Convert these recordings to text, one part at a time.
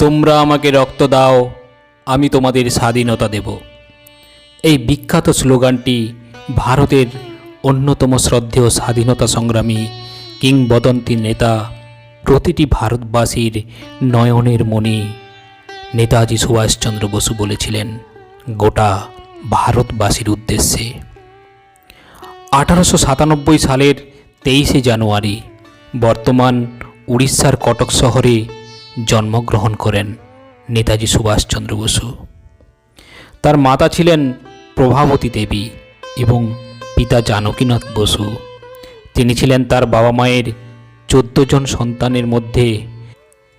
তোমরা আমাকে রক্ত দাও, আমি তোমাদের স্বাধীনতা দেব। এই বিখ্যাত স্লোগানটি ভারতের অন্যতম শ্রদ্ধেয় স্বাধীনতা সংগ্রামী কিংবদন্তি নেতা প্রতিটি ভারতবাসীর নয়নের মণি নেতাজি সুভাষচন্দ্র বসু বলেছিলেন, গোটা ভারতবাসীর উদ্দেশ্যে। আঠারোশো সাতানব্বই সালের তেইশে জানুয়ারি বর্তমান উড়িষ্যার কটক শহরে জন্মগ্রহণ করেন নেতাজি সুভাষচন্দ্র বসু। তার মাতা ছিলেন প্রভাবতী দেবী এবং পিতা জানকীনাথ বসু। তিনি ছিলেন তার বাবা মায়ের চোদ্দ জন সন্তানের মধ্যে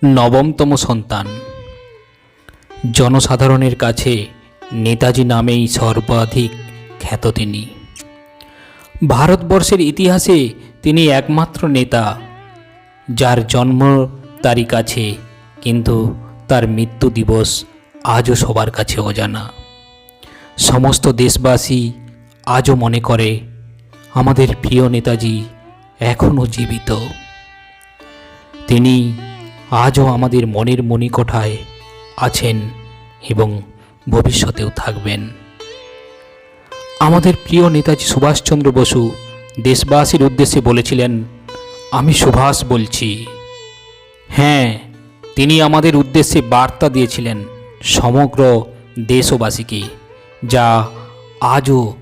নবমতম সন্তান। জনসাধারণের কাছে নেতাজি নামেই সর্বাধিক খ্যাত তিনি। ভারতবর্ষের ইতিহাসে তিনি একমাত্র নেতা, যার জন্ম তারিখ আছে কিন্তু তার মৃত্যু দিবস আজও সবার কাছে অজানা। সমস্ত দেশবাসী আজও মনে করে, আমাদের প্রিয় নেতাজি এখনও জীবিত। তিনি আজও আমাদের মনের মণিকোঠায় আছেন এবং ভবিষ্যতেও থাকবেন। আমাদের প্রিয় নেতাজি সুভাষচন্দ্র বসু দেশবাসীর উদ্দেশ্যে বলেছিলেন, আমি সুভাষ বলছি। হ্যাঁ তিনি আমাদের উদ্দেশ্যে বার্তা দিয়েছিলেন সমগ্র দেশবাসীকে, যা আজও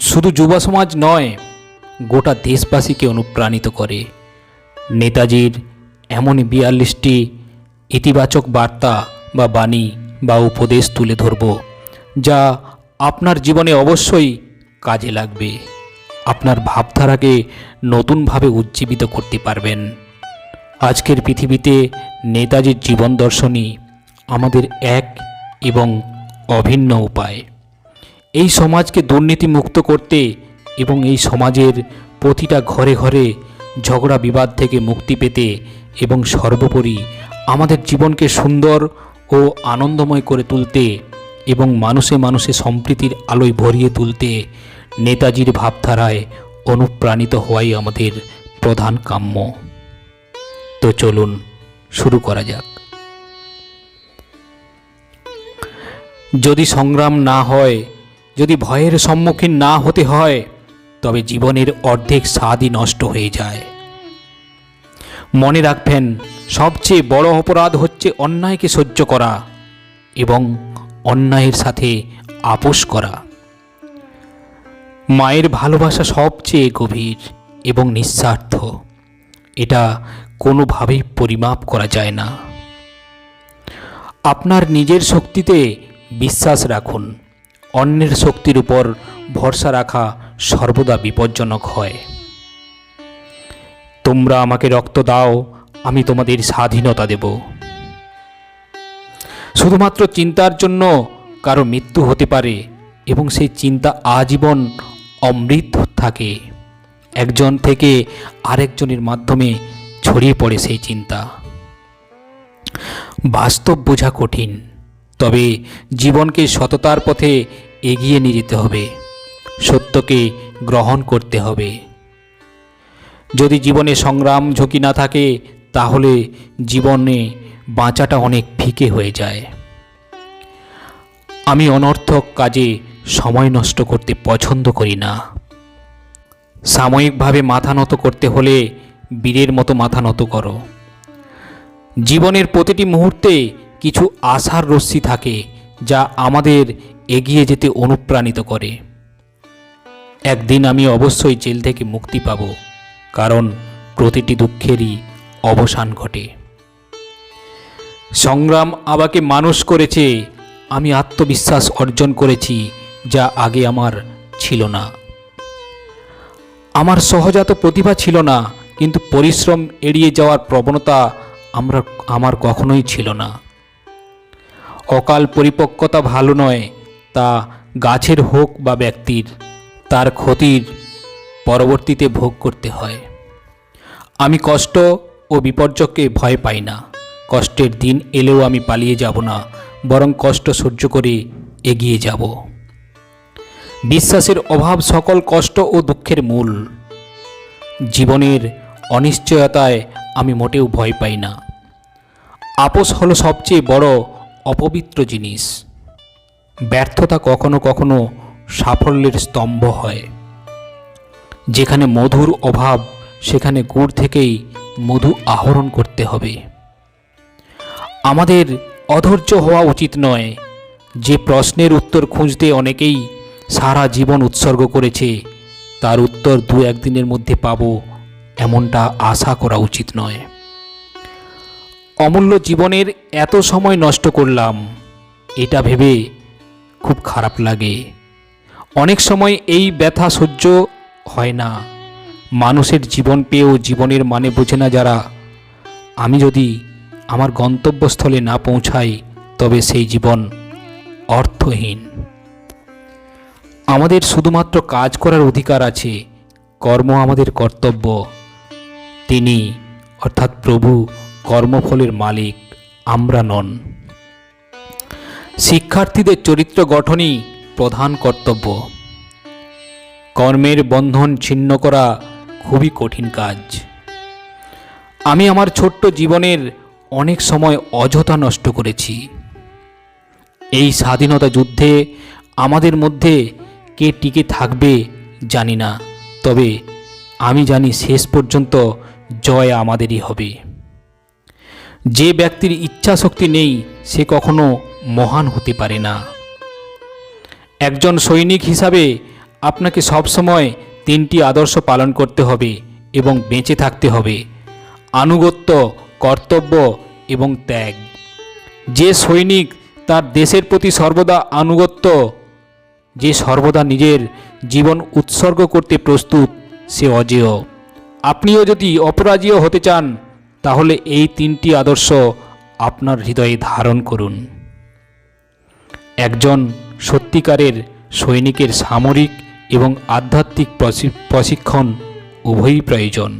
শুধু যুব সমাজ নয়, গোটা দেশবাসীকে অনুপ্রাণিত করে। নেতাজির এমন বিয়াল্লিশটি ইতিবাচক বার্তা বা বাণী বা উপদেশ তুলে ধরব, যা আপনার জীবনে অবশ্যই কাজে লাগবে। আপনার ভাবধারাকে নতুনভাবে উজ্জীবিত করতে পারবেন। আজকের পৃথিবীতে নেতাজির জীবন দর্শনই আমাদের এক এবং অভিন্ন উপায়। এই সমাজকে দুর্নীতি মুক্ত করতে এবং এই সমাজের প্রতিটা ঘরে ঘরে ঝগড়া বিবাদ থেকে মুক্তি পেতে এবং সর্বোপরি আমাদের জীবনকে সুন্দর ও আনন্দময় করে তুলতে এবং মানুষে মানুষে সম্প্রীতির আলোয় ভরিয়ে তুলতে নেতাজির ভাবধারায় অনুপ্রাণিত হওয়াই আমাদের প্রধান কাম্য। তো চলুন শুরু করা যাক। যদি সংগ্রাম না হয়, যদি ভয়ের সম্মুখীন না হতে হয়, তবে জীবনের অর্ধেক স্বাদই নষ্ট হয়ে যায়। মনে রাখবেন, সবচেয়ে বড় অপরাধ হচ্ছে অন্যায়কে সহ্য করা এবং অন্যায়ের সাথে আপোষ করা। মায়ের ভালোবাসা সবচেয়ে গভীর এবং নিঃস্বার্থ। এটা কোনোভাবেই পরিমাপ করা যায় না। আপনার নিজের শক্তিতে বিশ্বাস রাখুন। অন্যের শক্তির উপর ভরসা রাখা সর্বদা বিপজ্জনক হয়। তোমরা আমাকে রক্ত দাও, আমি তোমাদের স্বাধীনতা দেব। শুধুমাত্র চিন্তার জন্য কারও মৃত্যু হতে পারে এবং সেই চিন্তা আজীবন অমৃত থাকে। একজন থেকে আরেকজনের মাধ্যমে ছড়িয়ে পড়ে সেই চিন্তা। বাস্তব বোঝা কঠিন, তবে জীবনকে সততার পথে এগিয়ে নিয়ে যেতে হবে, সত্যকে গ্রহণ করতে হবে। যদি জীবনে সংগ্রাম ঝুঁকি না থাকে তাহলে জীবনে বাঁচাটা অনেক ফিকে হয়ে যায়। আমি অনর্থক কাজে সময় নষ্ট করতে পছন্দ করি না। সাময়িকভাবে মাথা নত করতে হলে বীরের মতো মাথা নত করো। জীবনের প্রতিটি মুহূর্তে কিছু আশার রশ্মি থাকে যা আমাদের এগিয়ে যেতে অনুপ্রাণিত করে। একদিন আমি অবশ্যই জেল থেকে মুক্তি পাব, কারণ প্রতিটি দুঃখেরই অবসান ঘটে। সংগ্রাম আমাকে মানুষ করেছে, আমি আত্মবিশ্বাস অর্জন করেছি, যা আগে আমার ছিল না। আমার সহজাত প্রতিভা ছিল না, কিন্তু পরিশ্রম এড়িয়ে যাওয়ার প্রবণতা আমরা, আমার কখনোই ছিল না। অকাল পরিপক্কতা ভালো নয়, তা গাছের হোক বা ব্যক্তির, তার ক্ষতির পরবর্তীতে ভোগ করতে হয়। আমি কষ্ট ও বিপর্যয়কে ভয় পাই না। কষ্টের দিন এলেও আমি পালিয়ে যাব না, বরং কষ্ট সহ্য করে এগিয়ে যাব। বিশ্বাসের অভাব সকল কষ্ট ও দুঃখের মূল। জীবনের অনিশ্চয়তায় আমি মোটেও ভয় পাই না। আপোষ হলো সবচেয়ে বড় অপবিত্র জিনিস। ব্যর্থতা কখনো কখনো সাফল্যের স্তম্ভ হয়। যেখানে মধুর অভাব, সেখানে গুড় থেকেই মধু আহরণ করতে হবে। আমাদের অধৈর্য হওয়া উচিত নয় যে প্রশ্নের উত্তর খুঁজতে অনেকেই সারা জীবন উৎসর্গ করেছে। তার উত্তর দু একদিনের মধ্যে পাব এমনটা আশা করা উচিত নয়। অমূল্য জীবনের এত সময় নষ্ট করলাম, এটা ভেবে খুব খারাপ লাগে। অনেক সময় এই ব্যথা সহ্য হয় না। মানুষের জীবন পেয়েও জীবনের মানে বোঝে না যারা। আমি যদি আমার গন্তব্যস্থলে না পৌঁছাই, তবে সেই জীবন অর্থহীন। আমাদের শুধুমাত্র কাজ করার অধিকার আছে, কর্ম আমাদের কর্তব্য। তিনি, অর্থাৎ প্রভু, কর্মফলের মালিক, আমরা নন। শিক্ষার্থীদের চরিত্র গঠনই প্রধান কর্তব্য। কর্মের বন্ধন ছিন্ন করা খুবই কঠিন কাজ। আমি আমার ছোট্ট জীবনের অনেক সময় অযথা নষ্ট করেছি। এই স্বাধীনতা যুদ্ধে আমাদের মধ্যে কে টিকে থাকবে জানি না, তবে আমি জানি শেষ পর্যন্ত জয় আমাদেরই হবে। যে ব্যক্তির ইচ্ছা শক্তি নেই, সে কখনো মহান হতে পারে না। একজন সৈনিক হিসাবে আপনাকে সবসময় তিনটি আদর্শ পালন করতে হবে এবং বেঁচে থাকতে হবে। আনুগত্য, কর্তব্য এবং ত্যাগ। যে সৈনিক তার দেশের প্রতি সর্বদা আনুগত্য, যে সর্বদা নিজের জীবন উৎসর্গ করতে প্রস্তুত, সে অজেয়। আপনিও যদি অপরাজেয় হতে চান, তাহলে এই তিনটি আদর্শ আপনার হৃদয়ে ধারণ করুন। একজন সত্যিকারের সৈনিকের সামরিক এবং আধ্যাত্মিক প্রশি- প্রশিক্ষণ উভয়ই প্রয়োজন।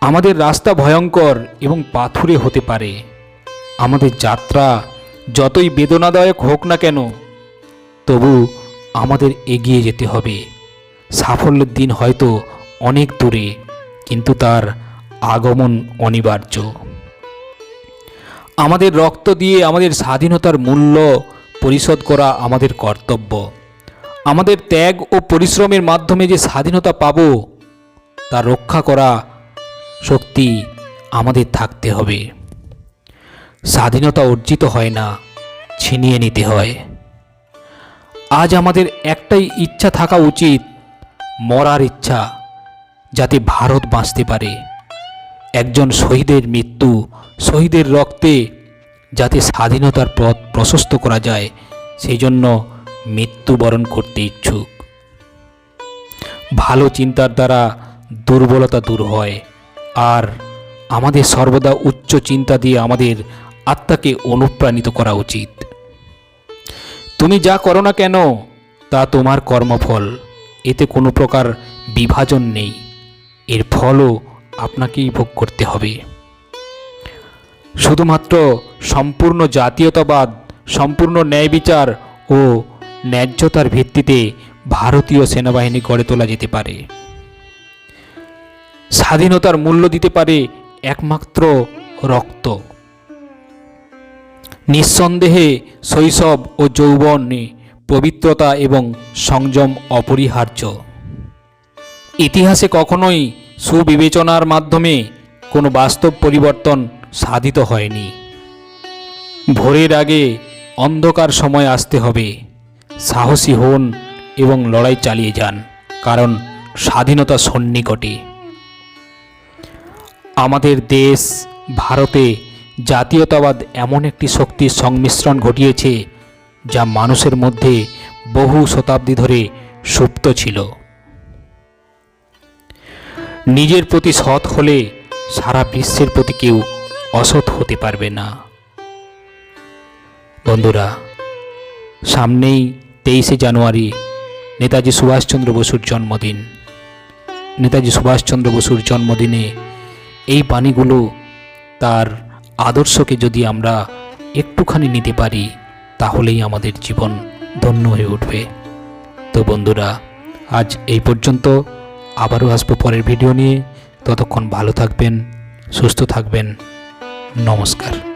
আমাদের রাস্তা ভয়ঙ্কর এবং পাথুরে হতে পারে। আমাদের যাত্রা যতই বেদনাদায়ক হোক না কেন, তবু আমাদের এগিয়ে যেতে হবে। সাফল্যের দিন হয়তো অনেক দূরে, কিন্তু তার আগমন অনিবার্য। আমাদের রক্ত দিয়ে আমাদের স্বাধীনতার মূল্য পরিশোধ করা আমাদের কর্তব্য। আমাদের ত্যাগ ও পরিশ্রমের মাধ্যমে যে স্বাধীনতা পাব, তা রক্ষা করা শক্তি আমাদের থাকতে হবে। স্বাধীনতা অর্জিত হয় না, ছিনিয়ে নিতে হয়। আজ আমাদের একটাই ইচ্ছা থাকা উচিত, মরার ইচ্ছা, যাতে ভারত বাঁচতে পারে। একজন শহীদের মৃত্যু, শহীদের রক্তে, যাতে স্বাধীনতার পথ প্রশস্ত করা যায়, সেই জন্য মৃত্যুবরণ করতে ইচ্ছুক। ভালো চিন্তার দ্বারা দুর্বলতা দূর হয়। আর আমাদের সর্বদা উচ্চ চিন্তা দিয়ে আমাদের আত্মাকে অনুপ্রাণিত করা উচিত। তুমি যা করো না কেন, তা তোমার কর্মফল। এতে কোনো প্রকার বিভাজন নেই। এর ফলও আপনাকেই ভোগ করতে হবে। শুধুমাত্র সম্পূর্ণ জাতীয়তাবাদ, সম্পূর্ণ ন্যায় বিচার ও ন্যায্যতার ভিত্তিতে ভারতীয় সেনাবাহিনী গড়ে তোলা যেতে পারে। স্বাধীনতার মূল্য দিতে পারে একমাত্র রক্ত। নিঃসন্দেহে শৈশব ও যৌবনে, পবিত্রতা এবং সংযম অপরিহার্য। ইতিহাসে কখনোই সুবিবেচনার মাধ্যমে কোনো বাস্তব পরিবর্তন সাধিত হয়নি। ভোরের আগে অন্ধকার সময় আসতে হবে। সাহসী হন এবং লড়াই চালিয়ে যান, কারণ স্বাধীনতা সন্নিকটে আমাদের দেশ, ভারতে জাতীয়তাবাদ এমন একটি শক্তির সংমিশ্রণ ঘটিয়েছে, যা মানুষের মধ্যে বহু শতাব্দী ধরে সুপ্ত ছিল। নিজের প্রতি সৎ হলে সারা বিশ্বের প্রতি কেউ অসৎ হতে পারবে না। বন্ধুরা, সামনেই তেইশে জানুয়ারি নেতাজি সুভাষচন্দ্র বসুর জন্মদিন। নেতাজি সুভাষচন্দ্র বসুর জন্মদিনে এই বাণীগুলো তার আদর্শকে যদি আমরা একটুখানি নিতে পারি, তাহলেই আমাদের জীবন ধন্য হয়ে উঠবে। তো বন্ধুরা, আজ এই পর্যন্ত। আবারও আসব পরের ভিডিও নিয়ে। ততক্ষণ ভালো থাকবেন, সুস্থ থাকবেন। নমস্কার।